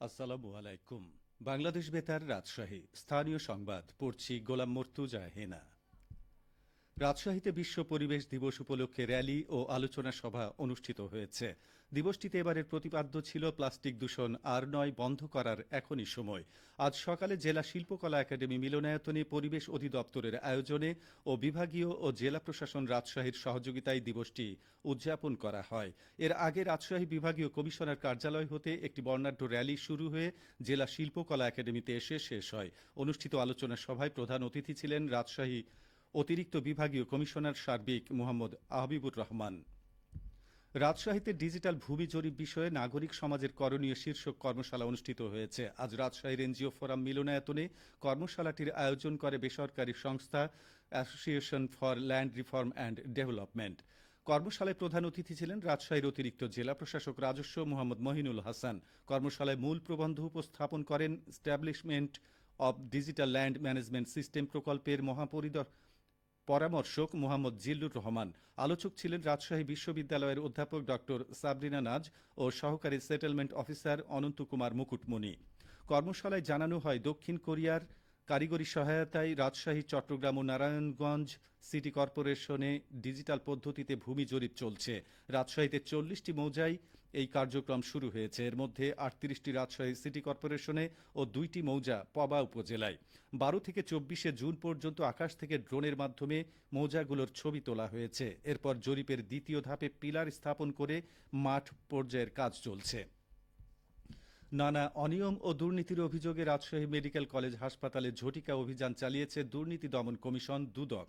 আসসালামু আলাইকুম। বাংলাদেশ বেতার রাজশাহী। স্থানীয় সংবাদ পড়ছি গোলাম মর্তুজা হেনা। রাজশাহীতে বিশ্ব পরিবেশ দিবস উপলক্ষে র্যালি ও আলোচনা সভা অনুষ্ঠিত হয়েছে। দিবসটিতে এবারের প্রতিপাদ্য ছিল প্লাস্টিক দূষণ আর নয় বন্ধ করার এখনই সময়। আজ সকালে জেলা শিল্পকলা একাডেমি মিলনায়তনে পরিবেশ অধিদপ্তরের আয়োজনে ও বিভাগীয় ও জেলা প্রশাসন রাজশাহীর সহযোগিতায় দিবসটি উদযাপন করা হয়। এর আগে রাজশাহী বিভাগীয় কমিশনার কার্যালয় হতে একটি বর্ণাঢ্য র্যালি শুরু হয়ে জেলা শিল্পকলা একাডেমিতে এসে শেষ হয়। অনুষ্ঠিত আলোচনা সভায় প্রধান অতিথি ছিলেন রাজশাহী অতিরিক্ত বিভাগীয় কমিশনার সার্বিক মোহাম্মদ আহবিবুর রহমান। রাজশাহীতে ডিজিটাল ভূমি জরিপ বিষয়ে নাগরিক সমাজের করণীয় শীর্ষক কর্মশালা অনুষ্ঠিত হয়েছে। আজ রাজশাহীর এনজিও ফোরাম মিলনায়তনে কর্মশালাটির আয়োজন করে বেসরকারি সংস্থা association for land reform and development. কর্মশালায় প্রধান অতিথি ছিলেন রাজশাহীর অতিরিক্ত জেলা প্রশাসক রাজস্ব মোহাম্মদ মহিনুল হাসান। কর্মশালায় মূল প্রবন্ধ উপস্থাপন করেন establishment of digital land management system প্রকল্পের মহাপরিদর পরামর্শক মোহাম্মদ জিল্লুর রহমান, আলোচক ছিলেন রাজশাহী বিশ্ববিদ্যালয়ের অধ্যাপক ডক্টর সাবরিনা নাজ ও সহকারী সেটেলমেন্ট অফিসার অনন্ত কুমার মুকুটমণি। কর্মশালায় জানানো হয়, দক্ষিণ কোরিয়ার কারিগরি সহায়তায় রাজশাহী, চট্টগ্রাম ও নারায়ণগঞ্জ সিটি কর্পোরেশনে ডিজিটাল পদ্ধতিতে ভূমি জরিপ চলছে। রাজশাহীতে চল্লিশটি মৌজায় এই কার্যক্রম শুরু হয়েছে। এর মধ্যে আটত্রিশটি রাজশাহী সিটি কর্পোরেশনে ও দুইটি মৌজা পবা উপজেলায়। বারো থেকে চব্বিশে জুন পর্যন্ত আকাশ থেকে ড্রোনের মাধ্যমে মৌজাগুলোর ছবি তোলা হয়েছে। এরপর জরিপের দ্বিতীয় ধাপে পিলার স্থাপন করে মাঠ পর্যায়ের কাজ চলছে। নানা অনিয়ম ও দুর্নীতির অভিযোগে রাজশাহী মেডিকেল কলেজ হাসপাতালে ঝটিকা অভিযান চালিয়েছে দুর্নীতি দমন কমিশন, দুদক।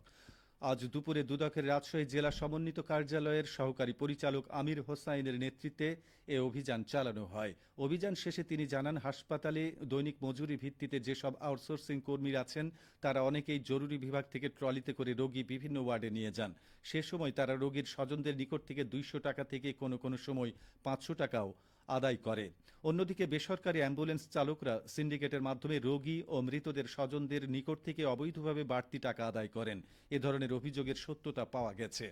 আজ দুপুরে দুদকের রাজশাহী জেলা সমন্বিত কার্যালয়ের সহকারী পরিচালক আমির হোসাইনের নেতৃত্বে এ অভিযান চালানো হয়। অভিযান শেষে তিনি জানান, হাসপাতালে দৈনিক মজুরি ভিত্তিতে যেসব আউটসোর্সিং কর্মী আছেন, তারা অনেকেই জরুরি বিভাগ থেকে ট্রলিতে করে রোগী বিভিন্ন ওয়ার্ডে নিয়ে যান। সে সময় তারা রোগীর স্বজনদের নিকট থেকে দুইশো টাকা থেকে কোনো কোনো সময় পাঁচশো টাকাও আদায় করে। অন্যদিকে বেসরকারি অ্যাম্বুলেন্স চালকরা সিন্ডিকেটের মাধ্যমে রোগী ও মৃতদের স্বজনদের নিকট থেকে অবৈধভাবে বাড়তি টাকা আদায় করেন। এ ধরনের অভিযোগের সত্যতা পাওয়া গেছে।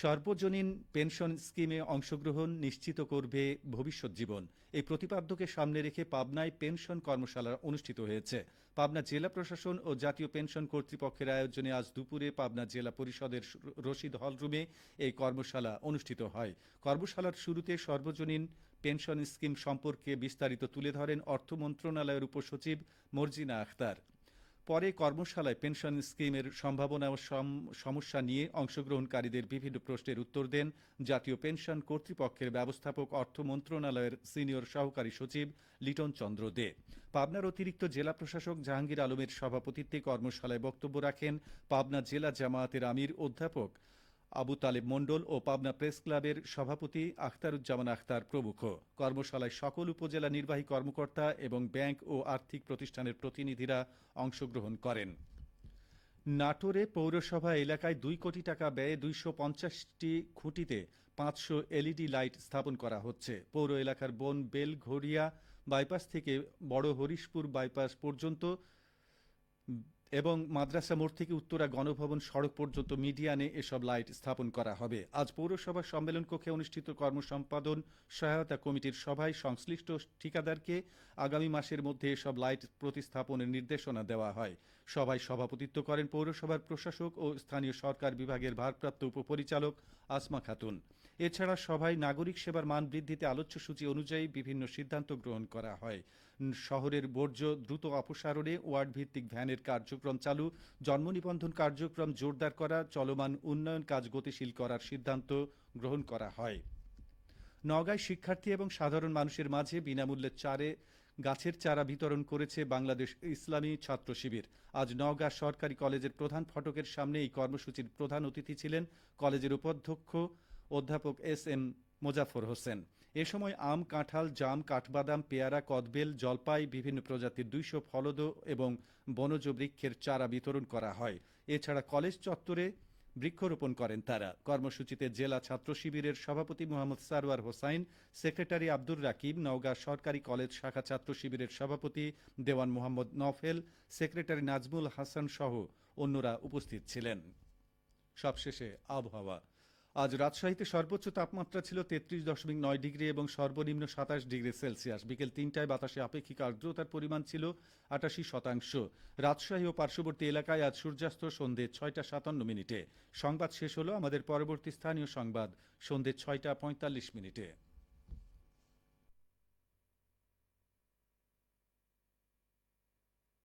সর্বজনীন পেনশন স্কিমে অংশগ্রহণ নিশ্চিত করবে ভবিষ্যৎ জীবন। এই প্রতিপাদ্যকে সামনে রেখে পাবনায় পেনশন কর্মশালা অনুষ্ঠিত হয়েছে। পাবনা জেলা প্রশাসন ও জাতীয় পেনশন কর্তৃপক্ষের আয়োজনে আজ দুপুরে পাবনা জেলা পরিষদের রশিদ হলরুমে এই কর্মশালা অনুষ্ঠিত হয়। কর্মশালার শুরুতে সর্বজনীন পেনশন স্কিম সম্পর্কে বিস্তারিত তুলে ধরেন অর্থ মন্ত্রণালয়ের উপসচিব মর্জিনা আখতার। পরে কর্মশালায় পেনশন স্কিমের সম্ভাবনা ও সমস্যা নিয়ে অংশগ্রহণকারীদের বিভিন্ন প্রশ্নের উত্তর দেন জাতীয় পেনশন কর্তৃপক্ষের ব্যবস্থাপক অর্থ মন্ত্রণালয়ের সিনিয়র সহকারী সচিব লিটন চন্দ্র দে। পাবনার অতিরিক্ত জেলা প্রশাসক জাহাঙ্গীর আলমের সভাপতিত্বে কর্মশালায় বক্তব্য রাখেন পাবনা জেলা জামায়াতের আমির অধ্যাপক আবু তালেব মণ্ডল ও পাবনা প্রেস ক্লাবের সভাপতি আখতারুজ্জামান আখতার প্রমুখ। কর্মশালায় সকল উপজেলা নির্বাহী কর্মকর্তা এবং ব্যাংক ও আর্থিক প্রতিষ্ঠানের প্রতিনিধিরা অংশগ্রহণ করেন। নাটোরে পৌরসভা এলাকায় দুই কোটি টাকা ব্যয়ে দুইশো পঞ্চাশটি খুঁটিতে পাঁচশো এলইডি লাইট স্থাপন করা হচ্ছে। পৌর এলাকার বন বেলঘড়িয়া বাইপাস থেকে বড় হরিশপুর বাইপাস পর্যন্ত এবং মাদ্রাসা মোড় থেকে উত্তরা গণভবন সড়ক পর্যন্ত মিডিয়ানে এসব লাইট স্থাপন করা হবে। আজ পৌরসভা সম্মেলন কক্ষে অনুষ্ঠিত কর্মসম্পাদন সহায়তা কমিটির সভায় সংশ্লিষ্ট ঠিকাদারকে আগামী মাসের মধ্যে এসব লাইট প্রতিস্থাপনের নির্দেশনা দেওয়া হয়। সভায় সভাপতিত্ব করেন পৌরসভার প্রশাসক ও স্থানীয় সরকার বিভাগের ভারপ্রাপ্ত উপপরিচালক আসমা খাতুন। এছাড়া সভায় নাগরিক সেবার মান বৃদ্ধিতে আলোচ্য সূচি অনুযায়ী বিভিন্ন সিদ্ধান্ত গ্রহণ করা হয়। শহরের বর্জ্য দ্রুত অপসারণে ওয়ার্ড ভিত্তিক ভ্যানের কার্যক্রম চালু, জন্ম নিবন্ধন কার্যক্রম জোরদার করা, চলমান উন্নয়ন কাজ গতিশীল করার সিদ্ধান্ত গ্রহণ করা হয়। নওগাঁয় শিক্ষার্থী এবং সাধারণ মানুষের মাঝে বিনামূল্যে চারে, গাছের চারা বিতরণ করেছে বাংলাদেশ ইসলামী ছাত্র শিবির। আজ নওগাঁ সরকারি কলেজের প্রধান ফটকের সামনে এই কর্মসূচির প্রধান অতিথি ছিলেন কলেজের উপাধ্যক্ষ অধ্যাপক এস এম মোজাফর হোসেন। এ সময় আম, কাঁঠাল, জাম, কাঠবাদাম, পেয়ারা, কদবেল, জলপাই, বিভিন্ন প্রজাতির দুইশো ফলদ এবং বনজ বৃক্ষের চারা বিতরণ করা হয়। এছাড়া কলেজ চত্বরে বৃক্ষরোপণ করেন তারা। কর্মসূচিতে জেলা ছাত্র শিবিরের সভাপতি মোহাম্মদ সারোয়ার হোসাইন, সেক্রেটারি আব্দুর রাকিব, নওগাঁ সরকারি কলেজ শাখা ছাত্র শিবিরের সভাপতি দেওয়ান মোহাম্মদ নফেল সেক্রেটারি নাজমুল হাসান সহ অন্যরা উপস্থিত ছিলেন। সবশেষে আবহাওয়া। আজ রাজশাহীতে সর্বোচ্চ তাপমাত্রা ছিল তেত্রিশ দশমিক নয় ডিগ্রি এবং সর্বনিম্ন সাতাশ ডিগ্রি সেলসিয়াস। বিকেল তিনটায় বাতাসে আপেক্ষিক আর্দ্রতার পরিমাণ ছিল আটাশি শতাংশ। রাজশাহী ও পার্শ্ববর্তী এলাকায় আজ সূর্যাস্ত সন্ধে ছয়টা সাতান্ন মিনিটে। সংবাদ শেষ হলো আমাদের পরবর্তী স্থানীয় সংবাদ সন্ধে ছয়টা পঁয়তাল্লিশ মিনিটে।